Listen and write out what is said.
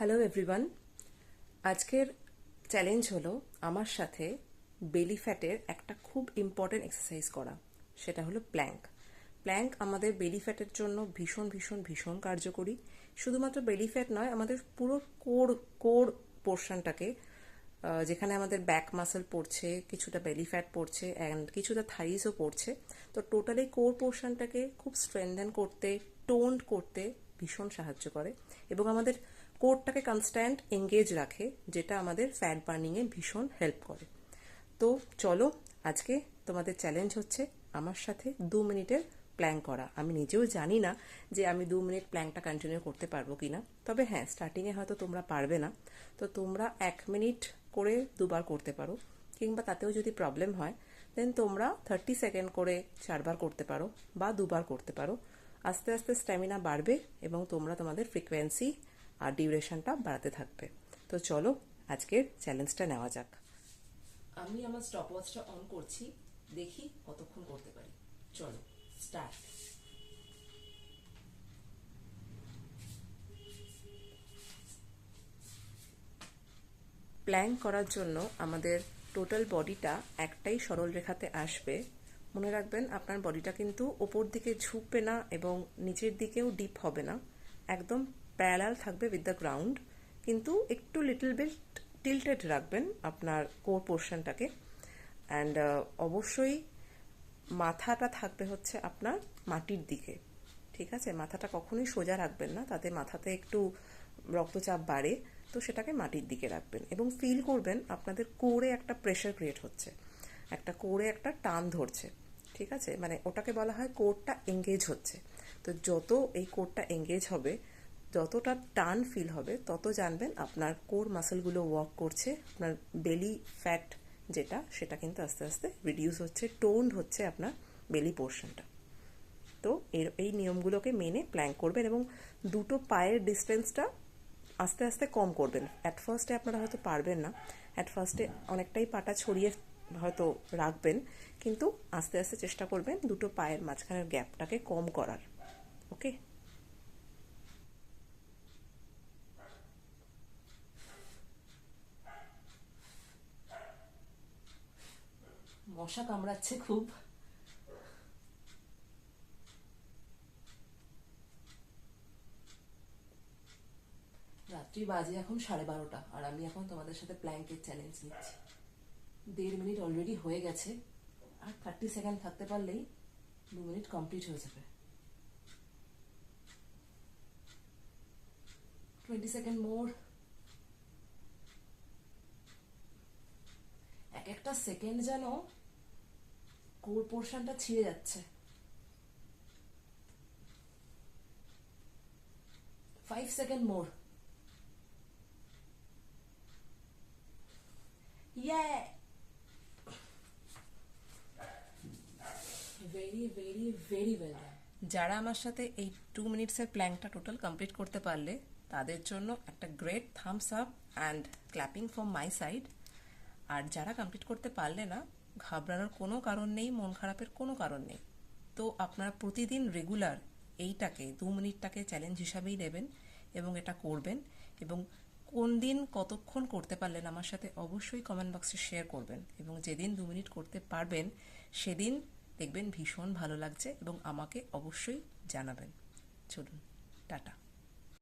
Hello everyone আজকের challenge হলো আমার সাথে বেলি ফ্যাটের একটা খুব ইম্পর্টেন্ট এক্সারসাইজ করা। সেটা হলো প্ল্যাঙ্ক প্ল্যাঙ্ক আমাদের বেলি ফ্যাটের জন্য ভীষণ ভীষণ ভীষণ কার্যকরী। শুধুমাত্র বেলি ফ্যাট নয়, আমাদের পুরো কোর কোর পোর্শনটাকে যেখানে আমাদের ব্যাক মাসেল পড়ছে, কিছুটা বেলি ফ্যাট পড়ছে অ্যান্ড কিছুটা থাইসও পড়ছে। তো টোটালি কোর পোর্শনটাকে খুব স্ট্রেংথেন করতে টোন্ড করতে ভীষণ সাহায্য করে। এবং আমাদের কোরটাকে কনস্ট্যান্ট এঙ্গেজ রাখে, যেটা আমাদের ফ্যাট বার্নিংয়ে ভীষণ হেল্প করে। তো চলো, আজকে তোমাদের চ্যালেঞ্জ হচ্ছে আমার সাথে দু মিনিটের প্ল্যান করা। আমি নিজেও জানি না যে আমি দু মিনিট প্ল্যানটা কন্টিনিউ করতে পারব কি না তবে হ্যাঁ স্টার্টিংয়ে হয়তো তোমরা পারবে না। তো তোমরা এক মিনিট করে দুবার করতে পারো, কিংবা তাতেও যদি প্রবলেম হয় দেন তোমরা থার্টি সেকেন্ড করে চারবার করতে পারো, বা দুবার করতে পারো। আস্তে আস্তে স্ট্যামিনা বাড়বে এবং তোমরা তোমাদের ফ্রিকোয়েন্সি আর ডিউরেশনটা বাড়াতে থাকবে। তো চলো আজকের চ্যালেঞ্জটা নেওয়া যাক। আমি আমার স্টপ ওয়াচটা অন করছি দেখি কতক্ষণ করতে পারি। চলো স্টার্ট প্ল্যান করার জন্য আমাদের টোটাল বডিটা একটাই সরল রেখাতে আসবে। মনে রাখবেন আপনার বডিটা কিন্তু ওপর দিকে ঝুঁকবে না এবং নিচের দিকেও ডিপ হবে না। একদম প্যারালাল থাকবে উইথ দ্য গ্রাউন্ড কিন্তু একটু লিটল বিট টিল্টেড রাখবেন আপনার কোর পোর্শনটাকে অ্যান্ড অবশ্যই মাথাটা থাকবে হচ্ছে আপনার মাটির দিকে। ঠিক আছে? মাথাটা কখনোই সোজা রাখবেন না, তাতে মাথাতে একটু রক্তচাপ বাড়ে, তো সেটাকে মাটির দিকে রাখবেন। এবং ফিল করবেন আপনাদের কোরে একটা প্রেশার ক্রিয়েট হচ্ছে। একটা কোরে একটা টান ধরছে। ঠিক আছে? মানে ওটাকে বলা হয় কোরটা এঙ্গেজ হচ্ছে। তো যত এই কোরটা এঙ্গেজ হবে যতটা টান ফিল হবে, তত জানবেন আপনার কোর মাসেলগুলো ওয়ার্ক করছে, আপনার বেলি ফ্যাট যেটা, সেটা কিন্তু আস্তে আস্তে রিডিউস হচ্ছে টোন্ড হচ্ছে আপনার বেলি পোর্শনটা তো এর, এই নিয়মগুলোকে মেনে প্ল্যান করবেন এবং দুটো পায়ের ডিস্টেন্সটা আস্তে আস্তে কম করবেন। অ্যাট ফার্স্টে আপনারা হয়তো পারবেন না অ্যাট ফার্স্টে অনেকটাই পাটা ছড়িয়ে হয়তো রাখবেন, কিন্তু আস্তে আস্তে চেষ্টা করবেন দুটো পায়ের মাঝখানের গ্যাপটাকে কম করার ওকে মশা কামড়াচ্ছে খুব। রাত্রি বাজে এখন সাড়ে বারোটা, আর আমি এখন তোমাদের সাথে প্ল্যাঙ্কের চ্যালেঞ্জ নিচ্ছি। দেড় মিনিট অলরেডি হয়ে গেছে, আর থার্টি সেকেন্ড থাকতে পারলেই দু মিনিট কমপ্লিট হয়ে যাবে। টোয়েন্টি সেকেন্ড মোর এক একটা সেকেন্ড যেন কোর পোর্শনটা ছিঁড়ে যাচ্ছে। Five second more very very very well যারা আমার সাথে এই টু মিনিটসের প্ল্যানটা টোটাল কমপ্লিট করতে পারলে, তাদের জন্য একটা great thumbs up and clapping from my side আর যারা কমপ্লিট করতে পারলে না ঘাবড়ানোর কোনো কারণ নেই, মন খারাপের কোনো কারণ নেই। তো আপনারা প্রতিদিন রেগুলার এইটাকে দু মিনিটটাকে চ্যালেঞ্জ হিসাবেই নেবেন এবং এটা করবেন এবং কোন দিন কতক্ষণ করতে পারলেন আমার সাথে অবশ্যই কমেন্ট বক্সে শেয়ার করবেন এবং যেদিন দু মিনিট করতে পারবেন, সেদিন দেখবেন ভীষণ ভালো লাগছে এবং আমাকে অবশ্যই জানাবেন। চলুন, টাটা।